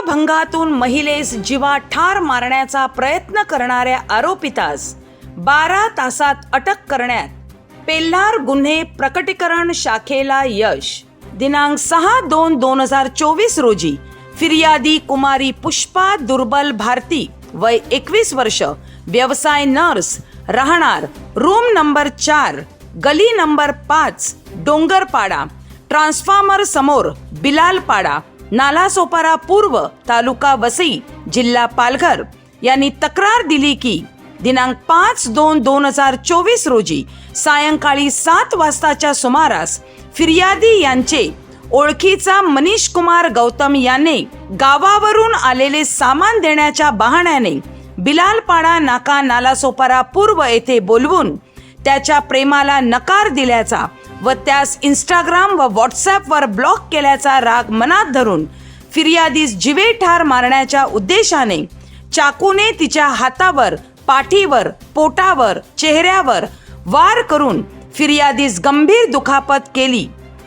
नेत्रभंगातून महिलेस जीवा ठार मारण्याचा प्रयत्न करणाऱ्या आरोपितास बारा तासात अटक करण्यात पेल्हार गुन्हे प्रकटीकरण शाखेला यश. दिनांक सहा दोन दोन हजार चोवीस रोजी फिर्यादी कुमारी पुष्पा दुर्बल भारती वय एकवीस वर्ष व्यवसाय नर्स राहणार रूम नंबर चार गली नंबर पाच डोंगरपाडा ट्रान्सफॉर्मर समोर बिलालपाडा नालासोपारा पूर्व तालुका वसई जिल्हा पालघर यांनी तक्रार दिली की दिनांक पाच दोन दोन हजार चोवीस रोजी सायंकाळी सात वाजताच्या सुमारास फिर्यादी यांचे ओळखीचा मनीष कुमार गौतम याने गावावरून आलेले सामान देण्याच्या बहाण्याने बिलालपाडा नाका नालासोपारा पूर्व येथे बोलवून त्याच्या प्रेमाला नकार दिल्याचा व त्यास इंस्टाग्राम व व्हॉट्सॲपवर ब्लॉक केल्याचा राग मनात धरून फिर्यादीस जिवे ठार मारण्याच्या उद्देशाने चाकूने तिच्या हातावर पाठीवर पोटावर चेहऱ्यावर वार करून फिर्यादीस गंभीर दुखापत केली.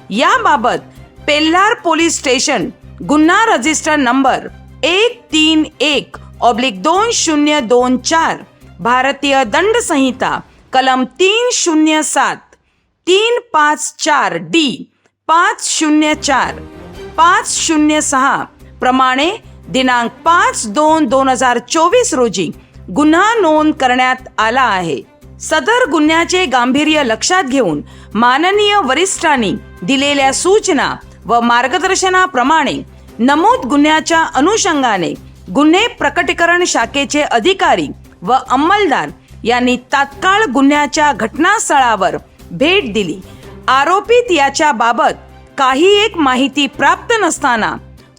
याबाबत पेल्हार पोलीस स्टेशन गुन्हा रजिस्टर नंबर एक तीन एक ऑब्लिक दोन शून्य दोन चार भारतीय दंड संहिता कलम तीन शून्य सात तीन पाच चार डी पाच शून्य चार पाच शून्य सहा प्रमाणे दिनांक पाच दोन दोन हजार चोवीस रोजी गुन्हा नोंद करण्यात आला आहे. सदर गुन्ह्याचे गांभीर्य लक्षात घेऊन माननीय वरिष्ठांनी दिलेल्या सूचना व मार्गदर्शनाप्रमाणे नमूद गुन्ह्याच्या अनुषंगाने गुन्हे प्रकटीकरण शाखेचे अधिकारी व अंमलदार यांनी तात्काळ गुन्ह्याच्या घटनास्थळावर भेट दिली. आरोपित याच्या बाबत काही एक माहिती प्राप्त नसताना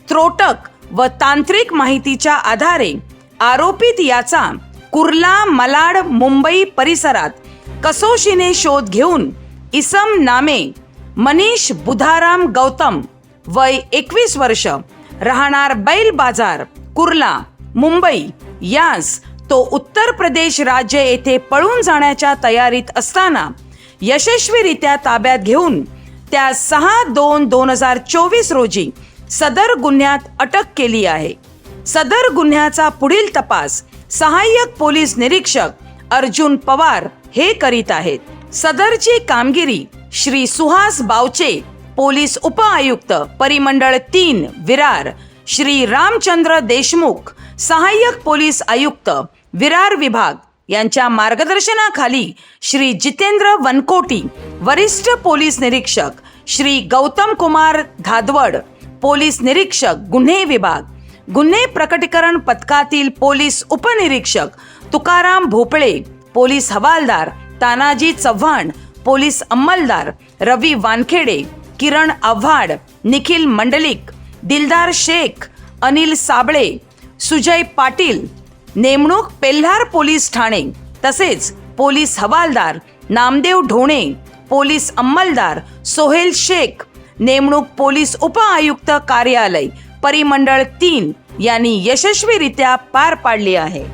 त्रोटक व तांत्रिक माहितीच्या आधारे आरोपित याचा कुर्ला मलाड मुंबई परिसरात कसोशीने शोध घेऊन इसम नामे मनीष बुधाराम गौतम वय एकवीस वर्ष राहणार बैल बाजार कुर्ला मुंबई यास तो उत्तर प्रदेश राज्य येथे पळून जाण्याच्या तयारीत असताना यशस्वीरित्या ताब्यात घेऊन त्या सहा दोन दोन हजार चोवीस रोजी सदर गुन्ह्यात अटक केली आहे. सदर गुन्ह्याचा पुढील तपास सहाय्यक पोलीस निरीक्षक अर्जुन पवार हे करीत आहेत. सदरची कामगिरी श्री सुहास बावचे पोलीस उपआयुक्त परिमंडळ तीन विरार श्री रामचंद्र देशमुख सहाय्यक पोलीस आयुक्त विरार विभाग यांच्या मार्गदर्शनाखाली श्री जितेंद्र वनकोटी वरिष्ठ पोलीस निरीक्षक श्री गौतम कुमार धादवड पोलीस निरीक्षक गुन्हे विभाग गुन्हे प्रकटीकरण पथकातील पोलीस उपनिरीक्षक तुकाराम भोपळे पोलीस हवालदार तानाजी चव्हाण पोलीस अंमलदार रवी वानखेडे किरण आव्हाड निखिल मंडलिक दिलदार शेख अनिल साबळे सुजय पाटील नेमणूक पेल्हार पोलीस ठाणे तसेच पोलीस हवालदार नामदेव ढोणे पोलीस अंमलदार सोहेल शेख नेमणूक पोलीस उपआयुक्त कार्यालय परिमंडळ तीन यांनी यशस्वीरित्या पार पाडली आहे.